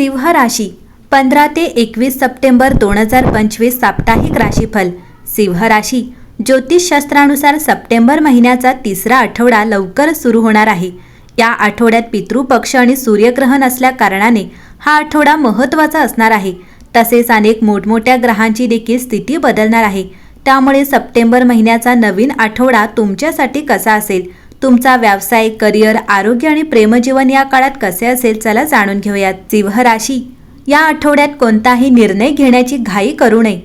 सिंह राशी पंधरा ते एकवीस सप्टेंबर दोन हजार पंचवीस साप्ताहिक राशीफल. सिंह राशी ज्योतिषशास्त्रानुसार सप्टेंबर महिन्याचा तिसरा आठवडा लवकर सुरू होणार आहे. या आठवड्यात पितृपक्ष आणि सूर्यग्रहण असल्या कारणाने हा आठवडा महत्त्वाचा असणार आहे. तसेच अनेक मोठमोठ्या ग्रहांची देखील स्थिती बदलणार आहे. त्यामुळे सप्टेंबर महिन्याचा नवीन आठवडा तुमच्यासाठी कसा असेल? तुमचा व्यवसाय करिअर आरोग्य आणि प्रेमजीवन या काळात कसे असेल चला जाणून घेऊयात. सिंह राशी या आठवड्यात कोणताही निर्णय घेण्याची घाई करू नये.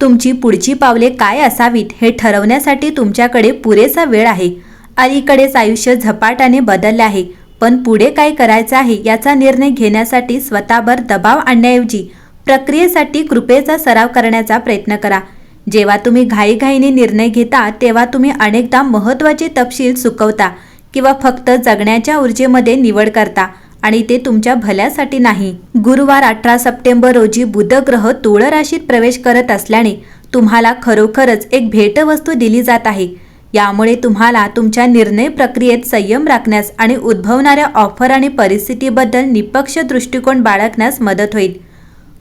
तुमची पुढची पावले काय असावीत हे ठरवण्यासाठी तुमच्याकडे पुरेसा वेळ आहे. अलीकडेच आयुष्य झपाट्याने बदलले आहे. पण पुढे काय करायचं आहे याचा निर्णय घेण्यासाठी स्वतःवर दबाव आणण्याऐवजी प्रक्रियेसाठी कृपेचा सराव करण्याचा प्रयत्न करा. जेव्हा तुम्ही घाईघाईने निर्णय घेता तेव्हा तुम्ही अनेकदा महत्त्वाचे तपशील चुकवता किंवा फक्त जगण्याच्या ऊर्जेमध्ये निवड करता आणि ते तुमच्या भल्यासाठी नाही. गुरुवार अठरा सप्टेंबर रोजी बुध ग्रह तुळ राशीत प्रवेश करत असल्याने तुम्हाला खरोखरच एक भेटवस्तू दिली जात आहे. यामुळे तुम्हाला तुमच्या निर्णय प्रक्रियेत संयम राखण्यास आणि उद्भवणाऱ्या ऑफर आणि परिस्थितीबद्दल निपक्ष दृष्टिकोन बाळगण्यास मदत होईल.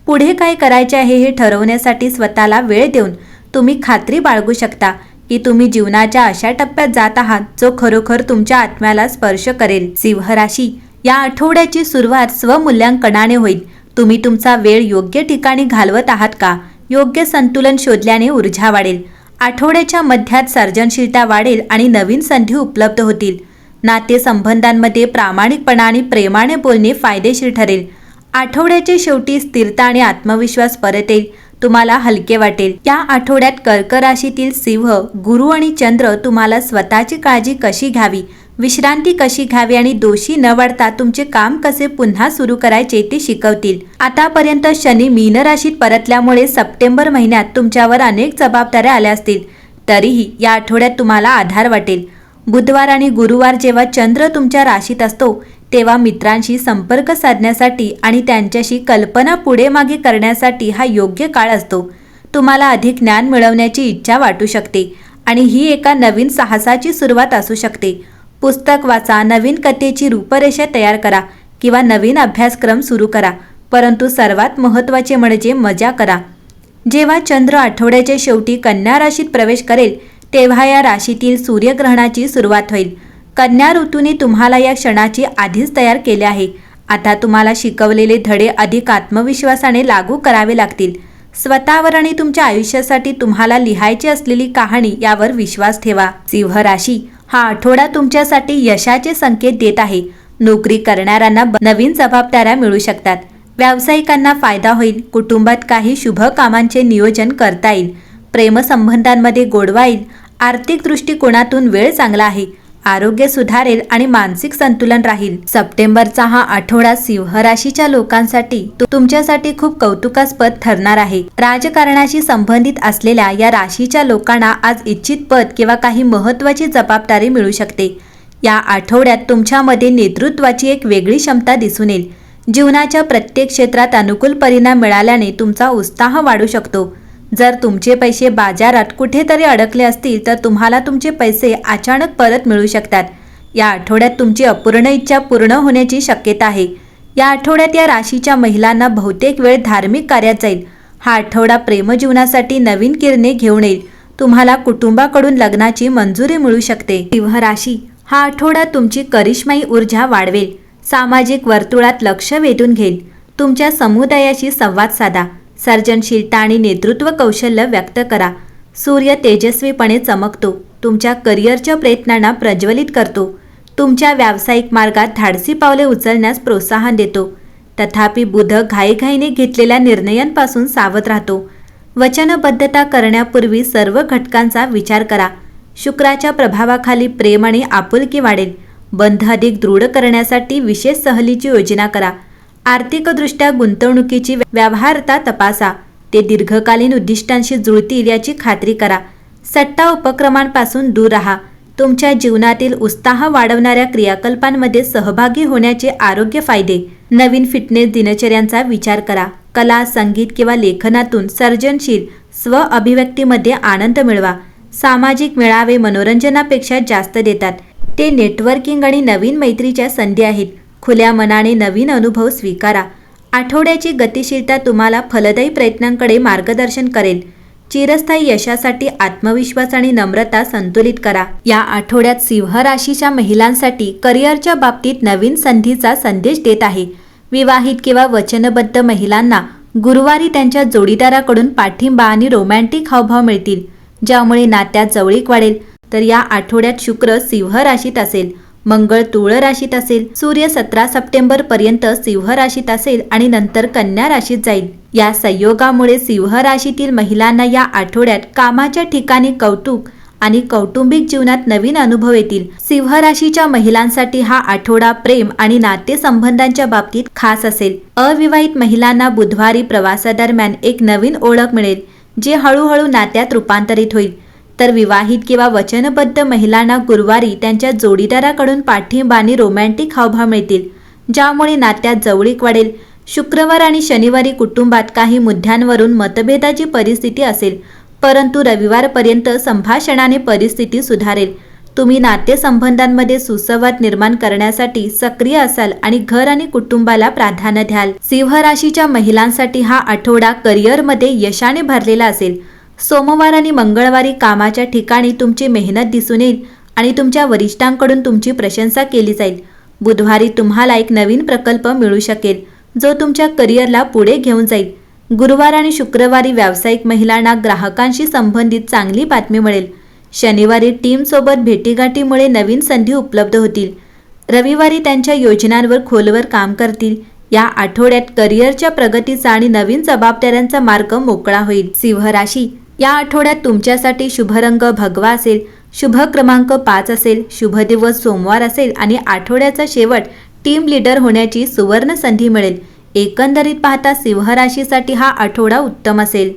पुढे काय करायचे आहे हे ठरवण्यासाठी स्वतःला वेळ देऊन तुम्ही खात्री बाळगू शकता की तुम्ही जीवनाच्या अशा टप्प्यात जात आहात जो खरोखर तुमच्या आत्म्याला स्पर्श करेल. सिंह राशी या आठवड्याची सुरुवात स्वमूल्यांकनाने होईल. तुम्ही तुमचा वेळ योग्य ठिकाणी घालवत आहात का? योग्य संतुलन शोधल्याने ऊर्जा वाढेल. आठवड्याच्या मध्यात सर्जनशीलता वाढेल आणि नवीन संधी उपलब्ध होतील. नातेसंबंधांमध्ये प्रामाणिकपणा आणि प्रेमाने बोलणे फायदेशीर ठरेल. आठवड्याच्या शेवटी स्थिरता आणि आत्मविश्वास परत येईल तुम्हाला हलके वाटेल. या आठवड्यात कर्क राशीतील सिंह गुरु आणि चंद्र तुम्हाला स्वतःची काळजी कशी घ्यावी? विश्रांती कशी घ्यावी आणि दोषी न वाढता तुमचे काम कसे पुन्हा सुरू करायचे ते शिकवतील. आतापर्यंत शनी मीन राशीत परतल्यामुळे सप्टेंबर महिन्यात तुमच्यावर अनेक जबाबदाऱ्या आल्या असतील. तरीही या आठवड्यात तुम्हाला आधार वाटेल. बुधवार आणि गुरुवार जेव्हा चंद्र तुमच्या राशीत असतो तेव्हा मित्रांशी संपर्क साधण्यासाठी आणि त्यांच्याशी कल्पना पुढे मागे करण्यासाठी हा योग्य काळ असतो. तुम्हाला अधिक ज्ञान मिळवण्याची इच्छा वाटू शकते आणि ही एका नवीन साहसाची सुरुवात असू शकते. पुस्तक वाचा नवीन कथेची रूपरेषा तयार करा किंवा नवीन अभ्यासक्रम सुरू करा परंतु सर्वात महत्त्वाचे म्हणजे मजा करा. जेव्हा चंद्र आठवड्याच्या शेवटी कन्या राशीत प्रवेश करेल तेव्हा या राशीतील सूर्यग्रहणाची सुरुवात होईल. कन्या ऋतूने तुम्हाला या क्षणाची आधीच तयार केले आहे. आता तुम्हाला शिकवलेले धडे अधिक आत्मविश्वासाने लागू करावे लागतील. स्वतःवर आणि तुमच्या आयुष्यासाठी तुम्हाला लिहायची असलेली कहाणी यावर विश्वास ठेवा. सिंह राशी हा आठवडा तुमच्यासाठी यशाचे संकेत देत आहे. नोकरी करणाऱ्यांना नवीन जबाबदाऱ्या मिळू शकतात. व्यावसायिकांना फायदा होईल. कुटुंबात काही शुभ कामांचे नियोजन करता येईल. प्रेमसंबंधांमध्ये गोडवा येईल. आर्थिक दृष्टिकोनातून वेळ चांगला आहे. आरोग्य सुधारेल आणि मानसिक संतुलन राहील. सप्टेंबरचा हा आठवडा सिंह राशीच्या लोकांसाठी तुमच्यासाठी खूप कौतुकास्पद ठरणार आहे. राजकारणाशी संबंधित असलेल्या या राशीच्या लोकांना आज इच्छित पद किंवा काही महत्वाची जबाबदारी मिळू शकते. या आठवड्यात तुमच्यामध्ये नेतृत्वाची एक वेगळी क्षमता दिसून येईल. जीवनाच्या प्रत्येक क्षेत्रात अनुकूल परिणाम मिळाल्याने तुमचा उत्साह वाढू शकतो. जर तुमचे पैसे बाजारात कुठेतरी अडकले असतील तर तुम्हाला तुमचे पैसे अचानक परत मिळू शकतात. या आठवड्यात तुमची अपूर्ण इच्छा पूर्ण होण्याची शक्यता आहे. या आठवड्यात या राशीच्या महिलांना बहुतेक वेळ धार्मिक कार्यात जाईल. हा आठवडा प्रेमजीवनासाठी नवीन किरणे घेऊन येईल. तुम्हाला कुटुंबाकडून लग्नाची मंजुरी मिळू शकते. सिंह राशी. हा आठवडा तुमची करिश्माई ऊर्जा वाढवेल. सामाजिक वर्तुळात लक्ष वेधून घेईल. तुमच्या समुदायाशी संवाद साधा. सर्जनशीलता आणि नेतृत्व कौशल्य व्यक्त करा. सूर्य तेजस्वीपणे चमकतो. तुमच्या करिअरच्या प्रयत्नांना प्रज्वलित करतो. तुमच्या व्यावसायिक मार्गात धाडसी पावले उचलण्यास प्रोत्साहन देतो. तथापि बुध घाईघाईने घेतलेल्या निर्णयांपासून सावध राहतो. वचनबद्धता करण्यापूर्वी सर्व घटकांचा विचार करा. शुक्राच्या प्रभावाखाली प्रेम आणि आपुलकी वाढेल. बंध अधिक दृढ करण्यासाठी विशेष सहलीची योजना करा. आर्थिकदृष्ट्या गुंतवणुकीची व्यवहारता तपासा. ते दीर्घकालीन उद्दिष्टांशी जुळतील याची खात्री करा. सट्टा उपक्रमांपासून दूर राहा. तुमच्या जीवनातील उत्साह वाढवणाऱ्या क्रियाकल्पांमध्ये सहभागी होण्याचे आरोग्य फायदे. नवीन फिटनेस दिनचर्यांचा विचार करा. कला संगीत किंवा लेखनातून सर्जनशील स्व अभिव्यक्तीमध्ये आनंद मिळवा. सामाजिक मेळावे मनोरंजनापेक्षा जास्त देतात. ते नेटवर्किंग आणि नवीन मैत्रीच्या संधी आहेत. खुल्या मनाने नवीन अनुभव स्वीकारा. आठवड्याची गतिशीलता तुम्हाला फलदायी प्रयत्नांकडे मार्गदर्शन करेल. चिरस्थायी यशासाठी आत्मविश्वास आणि नम्रता संतुलित करा. या आठवड्यात सिंह राशीच्या महिलांसाठी करिअरच्या बाबतीत नवीन संधीचा संदेश देत आहे. विवाहित किंवा वचनबद्ध महिलांना गुरुवारी त्यांच्या जोडीदाराकडून पाठिंबा आणि रोमॅन्टिक हावभाव मिळतील ज्यामुळे नात्यात जवळीक वाढेल. तर या आठवड्यात शुक्र सिंह राशीत असेल. मंगळ तुळ राशीत असेल सूर्य सतरा सप्टेंबर पर्यंत सिंह राशीत असेल आणि नंतर कन्या राशीत जाईल. या संयोगामुळे सिंह राशीतील महिलांना या आठवड्यात कामाच्या ठिकाणी कौतुक आणि कौटुंबिक जीवनात नवीन अनुभव येतील. सिंह राशीच्या महिलांसाठी हा आठवडा प्रेम आणि नातेसंबंधांच्या बाबतीत खास असेल. अविवाहित महिलांना बुधवारी प्रवासादरम्यान एक नवीन ओळख मिळेल जे हळूहळू नात्यात रूपांतरित होईल. तर विवाहित किंवा वचनबद्ध महिलांना गुरुवारी त्यांच्या जोडीदाराकडून पाठिंबा आणि रोमॅन्टिक हावभाव मिळतील ज्यामुळे नात्यात जवळीक वाढेल. शुक्रवार आणि शनिवारी कुटुंबात काही मुद्द्यांवरून मतभेदाची परिस्थिती असेल परंतु रविवारपर्यंत संभाषणाने परिस्थिती सुधारेल. तुम्ही नातेसंबंधांमध्ये सुसंवाद निर्माण करण्यासाठी सक्रिय असाल आणि घर आणि कुटुंबाला प्राधान्य द्याल. सिंह राशीच्या महिलांसाठी हा आठवडा करिअरमध्ये यशाने भरलेला असेल. सोमवार आणि मंगळवारी कामाच्या ठिकाणी तुमची मेहनत दिसून येईल आणि तुमच्या वरिष्ठांकडून तुमची प्रशंसा केली जाईल. बुधवारी तुम्हाला एक नवीन प्रकल्प मिळू शकेल जो तुमच्या करिअरला पुढे घेऊन जाईल. गुरुवार आणि शुक्रवारी व्यावसायिक महिलांना ग्राहकांशी संबंधित चांगली बातमी मिळेल. शनिवारी टीमसोबत भेटीगाठीमुळे नवीन संधी उपलब्ध होतील. रविवारी त्यांच्या योजनांवर खोलवर काम करतील. या आठवड्यात करिअरच्या प्रगतीचा आणि नवीन जबाबदाऱ्यांचा मार्ग मोकळा होईल. सिंह राशी या आठवड्यात तुमच्यासाठी शुभ रंग भगवा असेल शुभ क्रमांक पाच असेल शुभ दिवस सोमवार असेल आणि आठवड्याचा शेवट टीम लीडर होण्याची सुवर्ण संधी मिळेल. एकंदरीत पाहता सिंह राशीसाठी हा आठवडा उत्तम असेल.